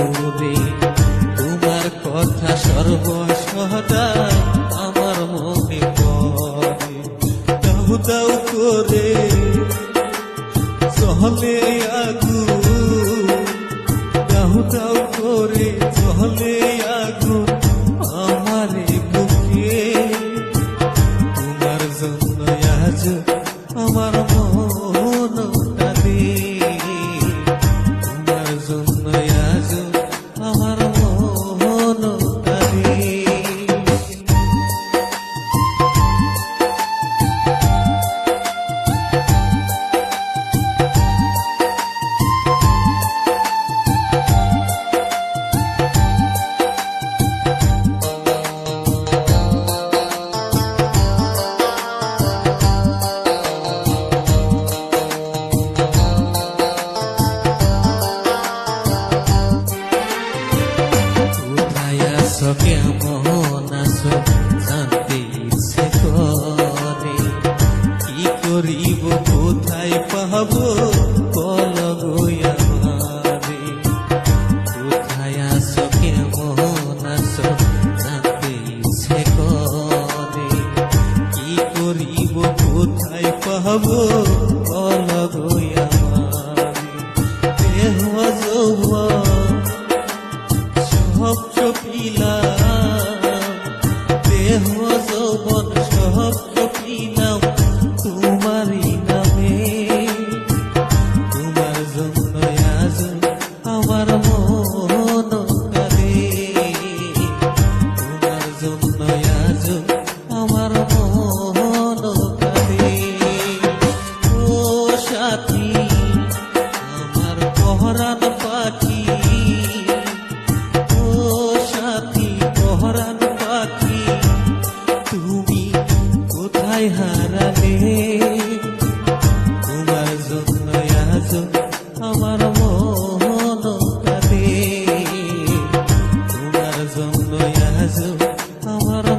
ডুবে তোমার কথা সর্বসহদা আমার মনে পড়ে। দাউ দাউ করে চলে আগু। দাউ দাউ করে চলে হব। Ramadan.